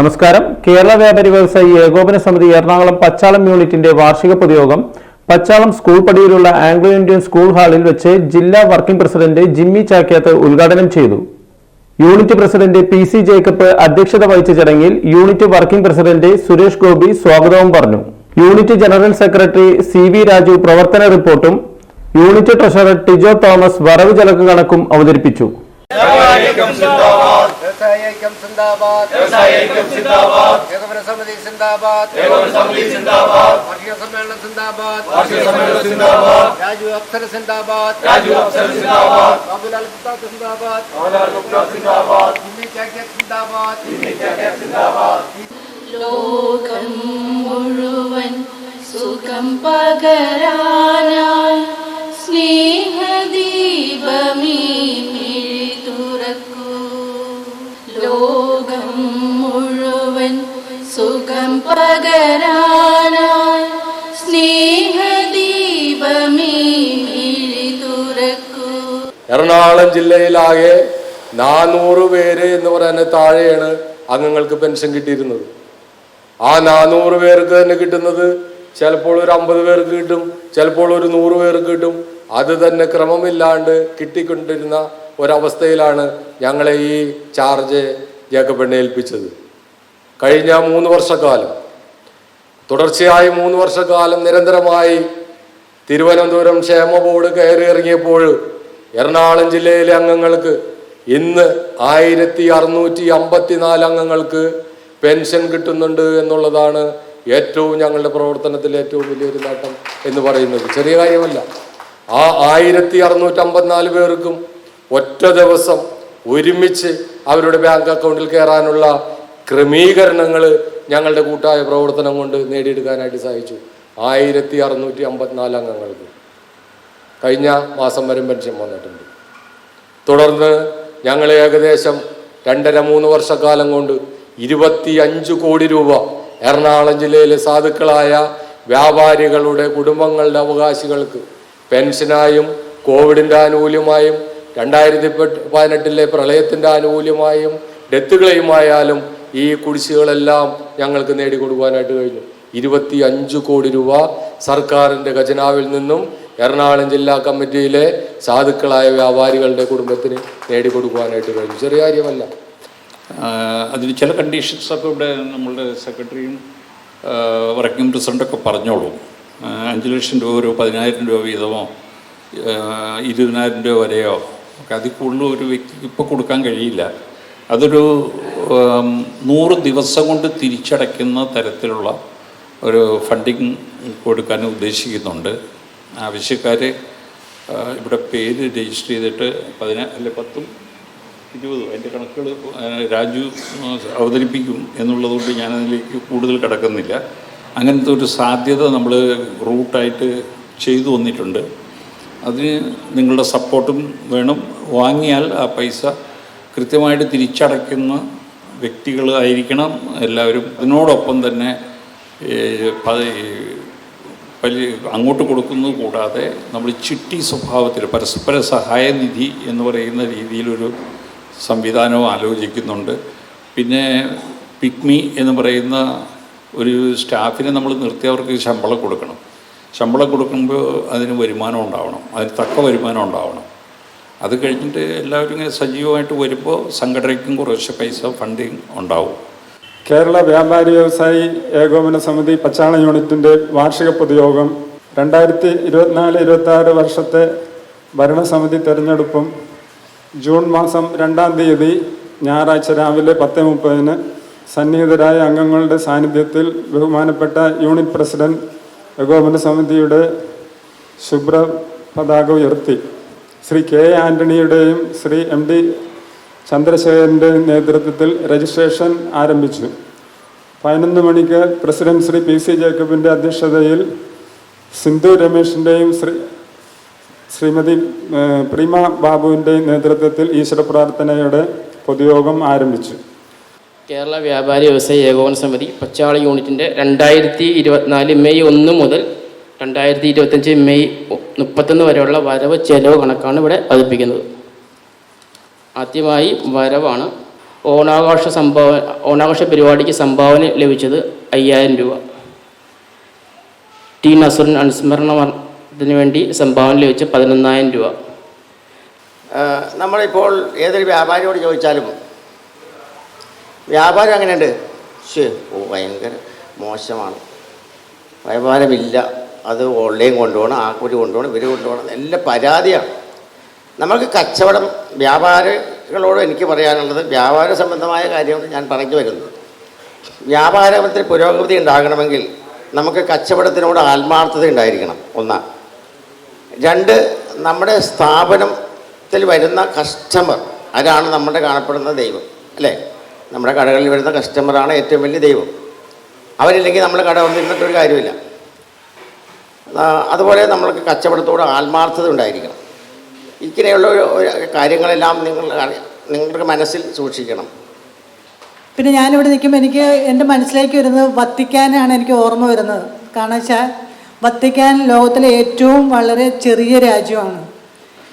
നമസ്കാരം. കേരള വ്യാപാരി വ്യവസായി ഏകോപന സമിതി എറണാകുളം പച്ചാളം യൂണിറ്റിന്റെ വാർഷിക പൊതുയോഗം പച്ചാളം സ്കൂൾ പടിയിലുള്ള ആംഗ്ലോ ഇന്ത്യൻ സ്കൂൾ ഹാളിൽ വെച്ച് ജില്ലാ വർക്കിംഗ് പ്രസിഡന്റ് ജിമ്മി ചാക്യാത്ത് ഉദ്ഘാടനം ചെയ്തു. Unit president P C Jacob അധ്യക്ഷത വഹിച്ച ചടങ്ങിൽ unit working president Suresh Gopi സ്വാഗതവും പറഞ്ഞു. Unit general secretary C V Raju പ്രവർത്തന റിപ്പോർട്ടും യൂണിറ്റ് ട്രഷറർ ടിജോ തോമസ് വരവ് ചെലക്ക് കണക്കും അവതരിപ്പിച്ചു. സിന്ദാബാദ്. വ്യവസായ ഐക്യം സിന്ദാബാദ്. ഏകോപന സമിതി സിന്ദാബാദ്. ഏകോപന സമിതി സിന്ദാബാദ്. വാർഷിക സമ്മേളനം സിന്ദാബാദ്. വാർഷിക സമ്മേളനം സിന്ദാബാദ്. രാജു അഫ്സർ സിന്ദാബാദ്. രാജു അഫ്സർ സിന്ദാബാദ്. ബാബുലാൽ ഗുപ്ത സിന്ദാബാദ്. മോഹൻലാൽ ഗുപ്ത സിന്ദാബാദ്. ജിമ്മി ചാക്യാത്ത് സിന്ദാബാദ്. ജിമ്മി ചാക്യാർ സിന്ദാബാദ്. ലോകം മുഴുവൻ സുഖം പകരാനായി സ്നേഹദീപമീ മിഴി ലോകം മുഴുവൻ സുഖം തുറക്കൂ. എറണാകുളം ജില്ലയിലാകെ നാനൂറ് പേര് എന്ന് പറയുന്ന താഴെയാണ് അംഗങ്ങൾക്ക് പെൻഷൻ കിട്ടിയിരുന്നത്. ആ നാനൂറ് പേർക്ക് തന്നെ കിട്ടുന്നത് ചിലപ്പോൾ ഒരു അമ്പത് പേർക്ക് കിട്ടും ചിലപ്പോൾ ഒരു നൂറ് പേർക്ക് കിട്ടും. അത് തന്നെ ക്രമമില്ലാണ്ട് കിട്ടിക്കൊണ്ടിരുന്ന ഒരവസ്ഥയിലാണ് ഞങ്ങളെ ഈ ചാർജ് ജേക്കബെണ്ണ ഏൽപ്പിച്ചത് കഴിഞ്ഞ മൂന്ന് വർഷക്കാലം തുടർച്ചയായി മൂന്ന് വർഷക്കാലം നിരന്തരമായി തിരുവനന്തപുരം ക്ഷേമ ബോർഡ് കയറി ഇറങ്ങിയപ്പോൾ എറണാകുളം ജില്ലയിലെ അംഗങ്ങൾക്ക് ഇന്ന് ആയിരത്തി അറുന്നൂറ്റി അമ്പത്തിനാല് അംഗങ്ങൾക്ക് പെൻഷൻ കിട്ടുന്നുണ്ട് എന്നുള്ളതാണ് ഏറ്റവും ഞങ്ങളുടെ പ്രവർത്തനത്തിൽ ഏറ്റവും വലിയൊരു നേട്ടം എന്ന് പറയുന്നത്. ചെറിയ കാര്യമല്ല. ആ ആയിരത്തി അറുന്നൂറ്റി അമ്പത്തിനാല് പേർക്കും ഒറ്റ ദിവസം ഒരുമിച്ച് അവരുടെ ബാങ്ക് അക്കൗണ്ടിൽ കയറാനുള്ള ക്രമീകരണങ്ങൾ ഞങ്ങളുടെ കൂട്ടായ പ്രവർത്തനം കൊണ്ട് നേടിയെടുക്കാനായിട്ട് സാധിച്ചു ആയിരത്തി അറുന്നൂറ്റി അമ്പത്തിനാല് അംഗങ്ങൾക്ക് കഴിഞ്ഞ മാസം വരെ പെൻഷൻ വന്നിട്ടുണ്ട്. തുടർന്ന് ഞങ്ങൾ ഏകദേശം രണ്ടര മൂന്ന് വർഷക്കാലം കൊണ്ട് ഇരുപത്തി അഞ്ച് കോടി രൂപ എറണാകുളം ജില്ലയിലെ സാധുക്കളായ വ്യാപാരികളുടെ കുടുംബങ്ങളുടെ അവകാശികൾക്ക് പെൻഷനായും കോവിഡിന്റെ ആനുകൂല്യമായും രണ്ടായിരത്തി പതിനെട്ടിലെ പ്രളയത്തിന്റെ ആനുകൂല്യമായും ഡെത്ത് ക്ലെയിമായാലും ഈ കുടിശ്ശികളെല്ലാം ഞങ്ങൾക്ക് നേടിക്കൊടുക്കാനായിട്ട് കഴിഞ്ഞു. ഇരുപത്തി അഞ്ച് കോടി രൂപ സർക്കാരിന്റെ ഖജനാവിൽ നിന്നും എറണാകുളം ജില്ലാ കമ്മിറ്റിയിലെ സാധുക്കളായ വ്യാപാരികളുടെ കുടുംബത്തിന് നേടിക്കൊടുക്കുവാനായിട്ട് കഴിഞ്ഞു. ചെറിയ കാര്യമല്ല. അതിന് ചില കണ്ടീഷൻസൊക്കെ ഇവിടെ നമ്മളുടെ സെക്രട്ടറിയും വർക്കിംഗ് പ്രസിഡന്റൊക്കെ പറഞ്ഞോളൂ. അഞ്ച് ലക്ഷം രൂപ ഒരു പതിനായിരം രൂപ വീതമോ ഇരുപതിനായിരം രൂപ വരെയോ ഒക്കെ അതിൽ കൂടുതൽ ഒരു വ്യക്തിക്ക് ഇപ്പോൾ കൊടുക്കാൻ കഴിയില്ല. അതൊരു നൂറ് ദിവസം കൊണ്ട് തിരിച്ചടയ്ക്കുന്ന തരത്തിലുള്ള ഒരു ഫണ്ടിങ് കൊടുക്കാൻ ഉദ്ദേശിക്കുന്നുണ്ട്. ആവശ്യക്കാർ ഇവിടെ പേര് രജിസ്റ്റർ ചെയ്തിട്ട് പതിനാ അല്ല പത്തും ഇരുപതും അതിന്റെ കണക്കുകൾ രാജു അവതരിപ്പിക്കും എന്നുള്ളതുകൊണ്ട് ഞാനതിലേക്ക് കൂടുതൽ കിടക്കുന്നില്ല. അങ്ങനത്തെ ഒരു സാധ്യത നമ്മൾ റൂട്ടായിട്ട് ചെയ്തു വന്നിട്ടുണ്ട്. അതിന് നിങ്ങളുടെ സപ്പോർട്ടും വേണം. വാങ്ങിയാൽ ആ പൈസ കൃത്യമായിട്ട് തിരിച്ചടയ്ക്കുന്ന വ്യക്തികളായിരിക്കണം എല്ലാവരും അതിനോടൊപ്പം തന്നെ അങ്ങോട്ട് കൊടുക്കുന്നത് കൂടാതെ നമ്മൾ ചിട്ടി സ്വഭാവത്തിൽ പരസ്പര സഹായ നിധി എന്ന് പറയുന്ന രീതിയിലൊരു സംവിധാനവും ആലോചിക്കുന്നുണ്ട്. പിന്നെ പിക്മി എന്ന് പറയുന്ന ഒരു സ്റ്റാഫിനെ നമ്മൾ നിർത്തി അവർക്ക് ശമ്പളം കൊടുക്കണം. ശമ്പളം കൊടുക്കുമ്പോൾ അതിന് വരുമാനം ഉണ്ടാവണം അതിന് തക്ക വരുമാനം ഉണ്ടാവണം. അത് കഴിഞ്ഞിട്ട് എല്ലാവരും ഇങ്ങനെ സജീവമായിട്ട് വരുമ്പോൾ സംഘടനയ്ക്കും കുറച്ച് പൈസ ഫണ്ടിങ് ഉണ്ടാവും. കേരള വ്യാപാരി വ്യവസായി ഏകോപന സമിതി പച്ചാള യൂണിറ്റിന്റെ വാർഷിക പൊതുയോഗം രണ്ടായിരത്തി ഇരുപത്തിനാല് ഇരുപത്തി വർഷത്തെ ഭരണസമിതി തെരഞ്ഞെടുപ്പും ജൂൺ മാസം രണ്ടാം തീയതി ഞായറാഴ്ച രാവിലെ പത്ത് മുപ്പതിന് സന്നിഹിതരായ അംഗങ്ങളുടെ സാന്നിധ്യത്തിൽ ബഹുമാനപ്പെട്ട യൂണിറ്റ് പ്രസിഡന്റ് ഏകോപന സമിതിയുടെ ശുഭ്ര പതാക ഉയർത്തി. ശ്രീ കെ ആന്റണിയുടെയും ശ്രീ എം ഡി ചന്ദ്രശേഖരന്റെയും നേതൃത്വത്തിൽ രജിസ്ട്രേഷൻ ആരംഭിച്ചു. പതിനൊന്ന് മണിക്ക് പ്രസിഡന്റ് ശ്രീ പി സി ജേക്കബിന്റെ അധ്യക്ഷതയിൽ സിന്ധു രമേഷിന്റെയും ശ്രീ ശ്രീമതി പ്രീമ ബാബുവിന്റെയും നേതൃത്വത്തിൽ ഈശ്വര പ്രാർത്ഥനയുടെ പൊതുയോഗം ആരംഭിച്ചു. കേരള വ്യാപാരി വ്യവസായ ഏകോപന സമിതി പച്ചാളി യൂണിറ്റിന്റെ രണ്ടായിരത്തി ഇരുപത്തിനാല് മെയ് ഒന്ന് മുതൽ രണ്ടായിരത്തി ഇരുപത്തഞ്ച് മെയ് മുപ്പത്തൊന്ന് വരെയുള്ള വരവ് ചെലവ് കണക്കാണ് ഇവിടെ പതിപ്പിക്കുന്നത്. ആദ്യമായി വരവാണ് ഓണാഘോഷ സംഭാവന ഓണാഘോഷ പരിപാടിക്ക് സംഭാവന ലഭിച്ചത് അയ്യായിരം രൂപ. ടി നസുറിൻ അനുസ്മരണത്തിന് വേണ്ടി സംഭാവന ലഭിച്ച പതിനൊന്നായിരം രൂപ. നമ്മളിപ്പോൾ ഏതൊരു വ്യാപാരിയോട് ചോദിച്ചാലും വ്യാപാരം അങ്ങനെയുണ്ട്. ശേ ഓ ഭയങ്കര മോശമാണ്. വ്യാപാരമില്ല. അത് ഓൺലൈൻ കൊണ്ടുപോകണം ആ കൂടി കൊണ്ടുപോകണം ഇവർ കൊണ്ടുപോകണം. എല്ലാം പരാതിയാണ്. നമുക്ക് കച്ചവടം വ്യാപാരികളോട് എനിക്ക് പറയാനുള്ളത് വ്യാപാര സംബന്ധമായ കാര്യമാണ് ഞാൻ പറഞ്ഞു വരുന്നത്. വ്യാപാരത്തിൽ പുരോഗതി ഉണ്ടാകണമെങ്കിൽ നമുക്ക് കച്ചവടത്തിനോട് ആത്മാർത്ഥത ഉണ്ടായിരിക്കണം. ഒന്നാ. രണ്ട് നമ്മുടെ സ്ഥാപനത്തിൽ വരുന്ന കസ്റ്റമർ ആരാണ് നമ്മുടെ കാണപ്പെടുന്ന ദൈവം അല്ലേ? നമ്മുടെ കടകളിൽ വരുന്ന കസ്റ്റമറാണ് ഏറ്റവും വലിയ ദൈവം. അവരില്ലെങ്കിൽ നമ്മൾ കട വന്നിരുന്നിട്ട് ഒരു കാര്യമില്ല അതുപോലെ നമ്മൾക്ക് കച്ചവടത്തോട് ആത്മാർത്ഥത ഉണ്ടായിരിക്കണം. ഇങ്ങനെയുള്ള കാര്യങ്ങളെല്ലാം നിങ്ങൾ നിങ്ങളുടെ മനസ്സിൽ സൂക്ഷിക്കണം. പിന്നെ ഞാനിവിടെ നിൽക്കുമ്പോൾ എനിക്ക് എന്റെ മനസ്സിലേക്ക് വരുന്നത് വത്തിക്കാനാണ് എനിക്ക് ഓർമ്മ വരുന്നത്. കാരണം വെച്ചാൽ വത്തിക്കാൻ ലോകത്തിലെ ഏറ്റവും വളരെ ചെറിയ രാജ്യമാണ്.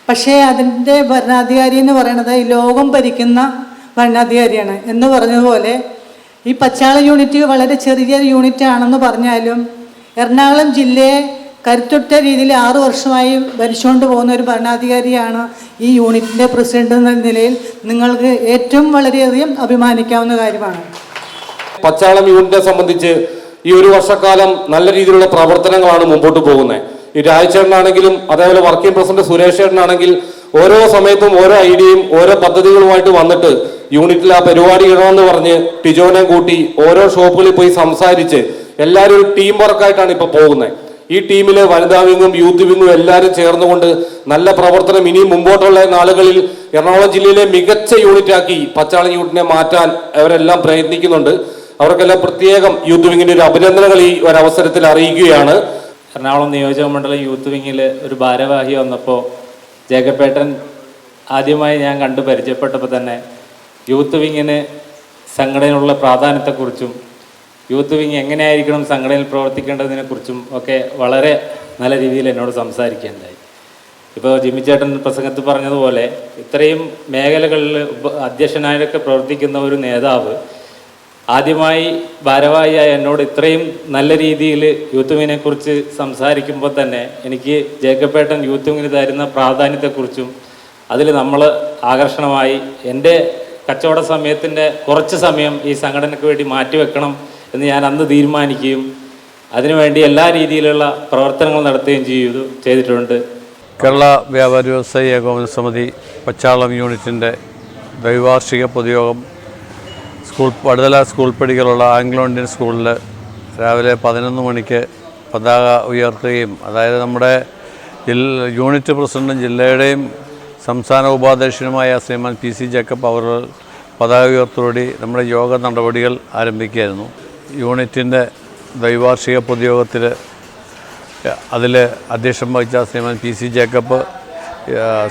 പക്ഷേ അതിന്റെ ഭരണാധികാരി എന്ന് പറയുന്നത് ഈ ലോകം ഭരിക്കുന്ന ഭരണാധികാരിയാണ് എന്ന് പറഞ്ഞതുപോലെ ഈ പച്ചാള യൂണിറ്റ് വളരെ ചെറിയ യൂണിറ്റ് ആണെന്ന് പറഞ്ഞാലും എറണാകുളം ജില്ലയെ കരുത്തുറ്റ രീതിയിൽ ആറു വർഷമായി ഭരിച്ചുകൊണ്ട് പോകുന്ന ഒരു ഭരണാധികാരിയാണ് ഈ യൂണിറ്റിന്റെ പ്രസിഡന്റ് എന്ന നിലയിൽ നിങ്ങൾക്ക് ഏറ്റവും വളരെയധികം അഭിമാനിക്കാവുന്ന കാര്യമാണ്. പച്ചാളം യൂണിറ്റിനെ സംബന്ധിച്ച് ഈ ഒരു വർഷക്കാലം നല്ല രീതിയിലുള്ള പ്രവർത്തനങ്ങളാണ് മുമ്പോട്ട് പോകുന്നത്. ഈ രാജചേട്ടനാണെങ്കിലും അതേപോലെ വർക്കിംഗ് പ്രസിഡന്റ് സുരേഷ് ചേട്ടനാണെങ്കിൽ ഓരോ സമയത്തും ഓരോ ഐഡിയയും ഓരോ പദ്ധതികളുമായിട്ട് വന്നിട്ട് യൂണിറ്റിൽ ആ പരിപാടി ഇടണമെന്ന് പറഞ്ഞ് ടിജോനെ കൂട്ടി ഓരോ ഷോപ്പുകളിൽ പോയി സംസാരിച്ച് എല്ലാവരും ടീം വർക്കായിട്ടാണ് ഇപ്പോൾ പോകുന്നത് ഈ ടീമിലെ വനിതാ വിങ്ങും യൂത്ത് വിങ്ങും എല്ലാവരും ചേർന്നുകൊണ്ട് നല്ല പ്രവർത്തനം ഇനിയും മുമ്പോട്ടുള്ള നാളുകളിൽ എറണാകുളം ജില്ലയിലെ മികച്ച യൂണിറ്റാക്കി പച്ചാളം യൂണിറ്റിനെ മാറ്റാൻ അവരെല്ലാം പ്രയത്നിക്കുന്നുണ്ട്. അവർക്കെല്ലാം പ്രത്യേകം യൂത്ത് വിങ്ങിന്റെ ഒരു അഭിനന്ദനങ്ങൾ ഈ ഒരു അവസരത്തിൽ അറിയിക്കുകയാണ്. എറണാകുളം നിയോജക മണ്ഡലം യൂത്ത് വിങ്ങിൽ ഒരു ഭാരവാഹി വന്നപ്പോൾ ജേക്കപ്പേട്ടൻ ആദ്യമായി ഞാൻ കണ്ടു പരിചയപ്പെട്ടപ്പോൾ തന്നെ യൂത്ത് വിങ്ങിന് സംഘടനയിലുള്ള പ്രാധാന്യത്തെക്കുറിച്ചും യൂത്ത് വിങ് എങ്ങനെയായിരിക്കണം സംഘടനയിൽ പ്രവർത്തിക്കേണ്ടതിനെക്കുറിച്ചും ഒക്കെ വളരെ നല്ല രീതിയിൽ എന്നോട് സംസാരിക്കുകയുണ്ടായി. ഇപ്പോൾ ജിമ്മി ചേട്ടൻ പ്രസംഗത്തിൽ പറഞ്ഞതുപോലെ ഇത്രയും മേഖലകളിൽ അധ്യക്ഷനായിട്ടൊക്കെ പ്രവർത്തിക്കുന്ന ഒരു നേതാവ് ആദ്യമായി ഭാരവാഹിയായ എന്നോട് ഇത്രയും നല്ല രീതിയിൽ യൂത്ത് വിങ്ങിനെ കുറിച്ച് സംസാരിക്കുമ്പോൾ തന്നെ എനിക്ക് ജേക്കബേട്ടൻ യൂത്ത് വിങ്ങിന് തരുന്ന പ്രാധാന്യത്തെക്കുറിച്ചും അതിൽ നമ്മൾ ആകർഷണമായി എന്റെ കച്ചവട സമയത്തിന്റെ കുറച്ച് സമയം ഈ സംഘടനയ്ക്ക് വേണ്ടി മാറ്റിവെക്കണം എന്ന് ഞാൻ അന്ന് തീരുമാനിക്കുകയും അതിനുവേണ്ടി എല്ലാ രീതിയിലുള്ള പ്രവർത്തനങ്ങൾ നടത്തുകയും ചെയ്തു ചെയ്തിട്ടുണ്ട്. കേരള വ്യാപാരി വ്യവസായി ഏകോപന സമിതി പച്ചാളം യൂണിറ്റിന്റെ ദ്വൈവാർഷിക പൊതുയോഗം സ്കൂൾ വടുതല സ്കൂൾ പടികളുള്ള ആംഗ്ലോ ഇന്ത്യൻ സ്കൂളിൽ രാവിലെ പതിനൊന്ന് മണിക്ക് പതാക ഉയർത്തുകയും അതായത് നമ്മുടെ ജില്ല യൂണിറ്റ് പ്രസിഡന്റും ജില്ലയുടെയും സംസ്ഥാന ഉപാധ്യക്ഷനുമായ ശ്രീമാൻ പി സി ജേക്കബ് അവർ പതാക ഉയർത്തോടി നമ്മുടെ യോഗ നടപടികൾ ആരംഭിക്കുകയായിരുന്നു. യൂണിറ്റിന്റെ ദ്വൈവാർഷിക പൊതുയോഗത്തിൽ അതിൽ അധ്യക്ഷം വഹിച്ച ശ്രീമാൻ പി സി ജേക്കബ്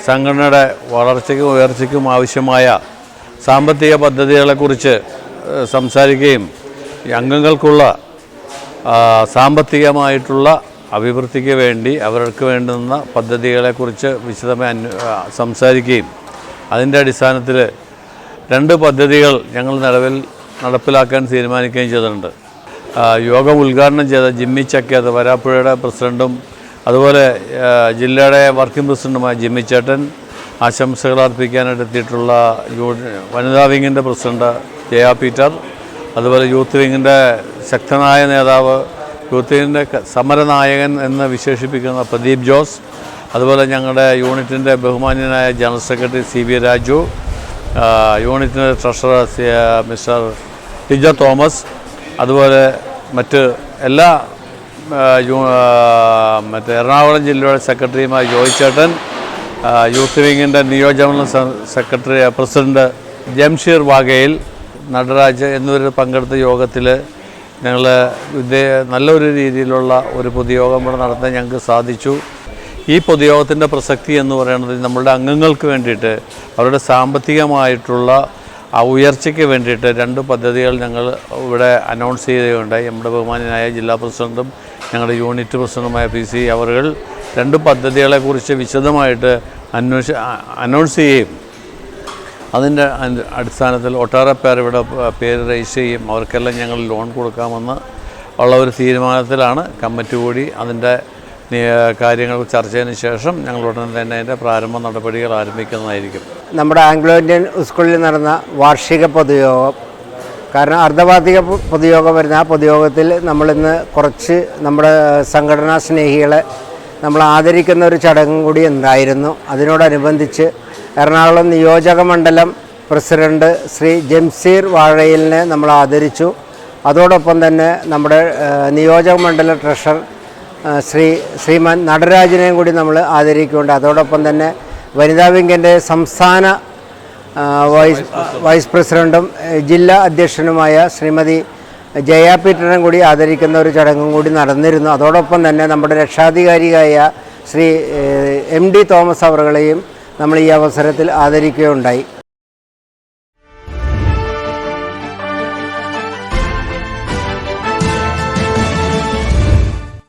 സംഘടനയുടെ വളർച്ചയ്ക്കും ഉയർച്ചയ്ക്കും ആവശ്യമായ സാമ്പത്തിക പദ്ധതികളെക്കുറിച്ച് സംസാരിക്കുകയും അംഗങ്ങൾക്കുള്ള സാമ്പത്തികമായിട്ടുള്ള അഭിവൃദ്ധിക്ക് വേണ്ടി അവർക്ക് വേണ്ടുന്ന പദ്ധതികളെക്കുറിച്ച് വിശദമായി അന്വ സംസാരിക്കുകയും അതിന്റെ അടിസ്ഥാനത്തിൽ രണ്ട് പദ്ധതികൾ ഞങ്ങൾ നിലവിൽ നടപ്പിലാക്കാൻ തീരുമാനിക്കുകയും ചെയ്തിട്ടുണ്ട്. യോഗം ഉദ്ഘാടനം ചെയ്ത ജിമ്മി ചക്കേത് വരാപ്പുഴയുടെ പ്രസിഡന്റും അതുപോലെ ജില്ലയുടെ വർക്കിംഗ് പ്രസിഡന്റുമായ ജിമ്മി ചേട്ടൻ ആശംസകൾ അർപ്പിക്കാനായിട്ട് എത്തിയിട്ടുള്ള വനിതാ വിങ്ങിന്റെ പ്രസിഡന്റ് ജയ പീറ്റർ അതുപോലെ യൂത്ത് വിങ്ങിന്റെ ശക്തനായ നേതാവ് യൂത്ത് വിങ്ങിന്റെ ക- സമരനായകൻ എന്ന് വിശേഷിപ്പിക്കുന്ന പ്രദീപ് ജോസ് അതുപോലെ ഞങ്ങളുടെ യൂണിറ്റിന്റെ ബഹുമാന്യനായ general secretary C V Raju യൂണിറ്റിന്റെ ട്രഷറർ മിസ്റ്റർ ടിജോ തോമസ് അതുപോലെ മറ്റ് എല്ലാ മറ്റേ എറണാകുളം ജില്ലയുടെ സെക്രട്ടറിയുമായ ജോയ് ചേട്ടൻ യൂത്ത് വിങ്ങിന്റെ നിയോജകമണ്ഡലം സെക്രട്ടറി പ്രസിഡന്റ് ജംഷീർ വാഗയിൽ നടരാജ് എന്നിവർ പങ്കെടുത്ത യോഗത്തിൽ ഞങ്ങൾ നല്ലൊരു രീതിയിലുള്ള ഒരു പൊതുയോഗം ഇവിടെ നടത്താൻ ഞങ്ങൾക്ക് സാധിച്ചു. ഈ പൊതുയോഗത്തിന്റെ പ്രസക്തി എന്ന് പറയുന്നത് നമ്മളുടെ അംഗങ്ങൾക്ക് വേണ്ടിയിട്ട് അവരുടെ സാമ്പത്തികമായിട്ടുള്ള ആ ഉയർച്ചയ്ക്ക് വേണ്ടിയിട്ട് രണ്ട് പദ്ധതികൾ ഞങ്ങൾ ഇവിടെ അനൗൺസ് ചെയ്യുകയുണ്ടായി. നമ്മുടെ ബഹുമാനായ ജില്ലാ പ്രസിഡന്റും ഞങ്ങളുടെ യൂണിറ്റ് പ്രസിഡന്റുമായ പി സി അവർ രണ്ട് പദ്ധതികളെക്കുറിച്ച് വിശദമായിട്ട് അന്വേഷ അനൗൺസ് ചെയ്യുകയും അതിന്റെ അടി- അടിസ്ഥാനത്തിൽ ഒട്ടേറെ പേർ ഇവിടെ പേര് രജിസ്റ്റർ ചെയ്യും. അവർക്കെല്ലാം ഞങ്ങൾ ലോൺ കൊടുക്കാമെന്ന് ഉള്ള ഒരു തീരുമാനത്തിലാണ് കമ്മിറ്റി കൂടി അതിന്റെ കാര്യങ്ങൾ ചർച്ച ചെയ്തതിന് ശേഷം ഞങ്ങൾ ഉടനെ തന്നെ അതിന്റെ പ്രാരംഭ നടപടികൾ ആരംഭിക്കുന്നതായിരിക്കും. നമ്മുടെ ആംഗ്ലോ ഇന്ത്യൻ സ്കൂളിൽ നടന്ന വാർഷിക പൊതുയോഗം കാരണം അർദ്ധവാർഷിക പൊ- പൊതുയോഗം വരുന്ന ആ പൊതുയോഗത്തിൽ നമ്മളിന്ന് കുറച്ച് നമ്മുടെ സംഘടനാ സ്നേഹികളെ നമ്മൾ ആദരിക്കുന്ന ഒരു ചടങ്ങും കൂടി ഉണ്ടായിരുന്നു. അതിനോടനുബന്ധിച്ച് എറണാകുളം നിയോജക മണ്ഡലം പ്രസിഡന്റ് ശ്രീ ജംസീർ വാഴയിലിനെ നമ്മൾ ആദരിച്ചു. അതോടൊപ്പം തന്നെ നമ്മുടെ നിയോജക മണ്ഡല ട്രഷറർ ശ്രീ ശ്രീമാൻ നടരാജനെയും കൂടി നമ്മൾ ആദരിക്കുന്നുണ്ട്. അതോടൊപ്പം തന്നെ വനിതാ വിംഗിന്റെ സംസ്ഥാന വൈസ് വൈസ് പ്രസിഡന്റും ജില്ലാ അധ്യക്ഷനുമായ ശ്രീമതി ജയ പീറ്ററിനും കൂടി ആദരിക്കുന്ന ഒരു ചടങ്ങും കൂടി നടന്നിരുന്നു. അതോടൊപ്പം തന്നെ നമ്മുടെ രക്ഷാധികാരിയായ ശ്രീ എം ഡി തോമസ് അവറുകളെയും നമ്മൾ ഈ അവസരത്തിൽ ആദരിക്കുകയുണ്ടായി.